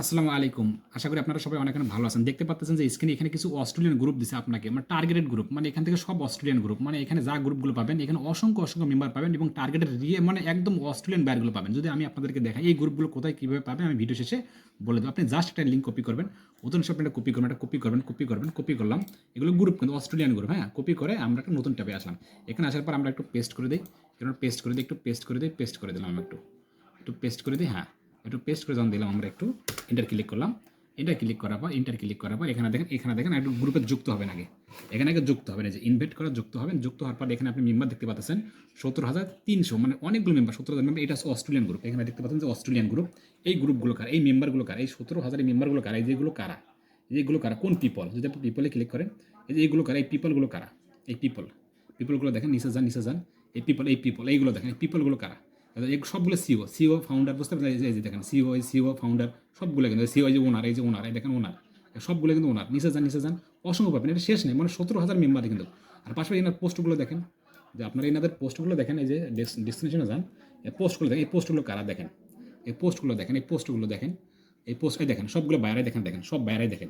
আসসালামু আলাইকুম। আশা করি আপনারা সবাই অনেক ভালো আছেন। দেখতে পাচ্ছেন যে স্ক্রিনে এখানে কিছু অস্ট্রেলিয়ান গ্রুপ দিছে আপনাকে। মানে টার্গেটেড গ্রুপ মানে এখান থেকে সব অস্ট্রেলিয়ান গ্রুপ মানে এখানে যা গ্রুপগুলো পাবেন, এখানে অসংখ্য অসংখ্য মেম্বার পাবেন এবং টার্গেটেড রিয়ে মানে একদম অস্ট্রেলিয়ান ব্যারগুলো পাবেন। যদি আমি আপনাদেরকে দেখাই, এই গ্রুপগুলো কোথায় কীভাবে পাবেন, আমি ভিডিও শেষে বলে দেবো। আপনি জাস্ট একটা লিঙ্ক কপি করবেন। নতুন সব একটা কপি করবেন, একটা কপি করবেন কপি করবেন কপি করলাম। এগুলো গ্রুপ কিন্তু অস্ট্রেলিয়ান গ্রুপ হ্যাঁ কপি করে আমরা একটা নতুন ট্যাবে আসলাম। এখানে আসার পর আমরা একটু পেস্ট করে দিই। এবার পেস্ট করে দিই, একটু পেস্ট করে দিই পেস্ট করে দিলাম একটু। একটু পেস্ট করে দিই হ্যাঁ। একটু পেস্ট করে যখন দিলাম, আমরা একটু এন্টার ক্লিক করলাম। এন্টার ক্লিক করার পর এন্টার ক্লিক করার পর, এখানে দেখেন এখানে দেখেন, একটু গ্রুপে যুক্ত হবেন আগে। এখানে আগে যুক্ত হবেন যে ইনভাইট করা যুক্ত হবেন। যুক্ত হওয়ার পর এখানে আপনি মেম্বার দেখতে পাচ্ছেন সত্তর হাজার তিনশো মানে অনেকগুলো মেম্বার সত্তর হাজার মেম্বার এটা অস্ট্রেলিয়ান গ্রুপ এখানে দেখতে পাচ্ছেন যে অস্ট্রেলিয়ান গ্রুপ এই গ্রুপগুলো কারা? এই মেম্বারগুলো কারা? এই সতেরো হাজার মেম্বারগুলো কারা? এই যেগুলো কারা? এইগুলো কারা? কোন পিপল যদি আপনি পিপলে ক্লিক করেন, এই যে এইগুলো কারা? এই পিপলগুলো কারা? এই পিপল পিপলগুলো দেখেন নিচে যান নিচে যান এই পিপল এই পিপল এইগুলো দেখেন, এই পিপলগুলো কারা? সবগুলো সিও সিও ফাউন্ডার বুঝতে পারছেন এই যে- দেখেন সিও সিও ফাউন্ডার সবগুলো কিন্তু সিও যে ওনার এই যে ওনার এই দেখেন ওনার সবগুলো কিন্তু ওনার নিচে যান নিচে যান, অসংখ্য পাবেন, এটা শেষ নেই মানে সতেরো হাজার মেম্বার কিন্তু। আর পাশাপাশি এনার পোস্টগুলো দেখেন, যে আপনারা এনাদের পোস্টগুলো দেখেন, এই যে ডেস্টিনেশনে যান, এই পোস্টগুলো দেখেন, এই পোস্টগুলো কারা দেখেন? এই পোস্টগুলো দেখেন, এই পোস্টগুলো দেখেন, এই পোস্ট দেখেন, সবগুলো বাইরে দেখেন দেখেন, সব বাইরে দেখেন,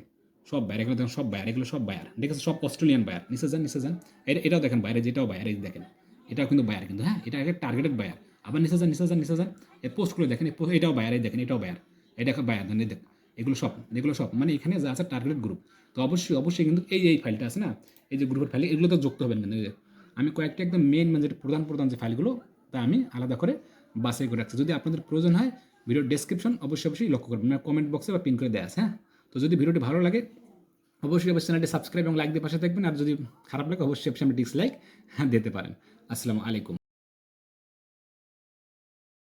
সব বাইরে এগুলো দেখেন, সব বাইরে এগুলো সব বায়ার দেখেছেন সব অস্ট্রেলিয়ান বায়ার নিচে যান নিচে যান, এটা, এটাও দেখেন বাইরে যেটাও এই দেখেন, এটাও কিন্তু বায়ার কিন্তু হ্যাঁ এটা একটা টার্গেটেড বায়ার আবার নিচে যান নিচে যান নিচে যান এই পোস্টগুলো দেখেন post- এটাও বায়ার এই দেখেন, এটাও বায়ার এটা বায়ার এই দেখেন এগুলো সব এগুলো সব। মানে এখানে যা আছে টার্গেট গ্রুপ তো অবশ্যই অবশ্যই কিন্তু এই এই ফাইলটা আছে না? এই যে গ্রুপের ফাইল এগুলো তো যুক্ত হবেন কিন্তু আমি কয়েকটা একদম মেন মানে যেটা প্রধান প্রধান যে ফাইলগুলো তা আমি আলাদা করে বাছাই করে রাখছি। যদি আপনাদের প্রয়োজন হয় ভিডিওর ডেসক্রিপশন অবশ্যই অবশ্যই লক্ষ্য করবেন। মানে কমেন্ট বক্সে বা পিন করে দেওয়া আছে হ্যাঁ? তো যদি ভিডিওটি ভালো লাগে, অবশ্যই অবশ্যই চ্যানেলটি সাবস্ক্রাইব এবং লাইক দিয়ে পাশে থাকবেন। আর যদি খারাপ লাগে, অবশ্যই অবশ্যই আপনি ডিসলাইক হ্যাঁ দিতে পারেন। আসসালামু আলাইকুম।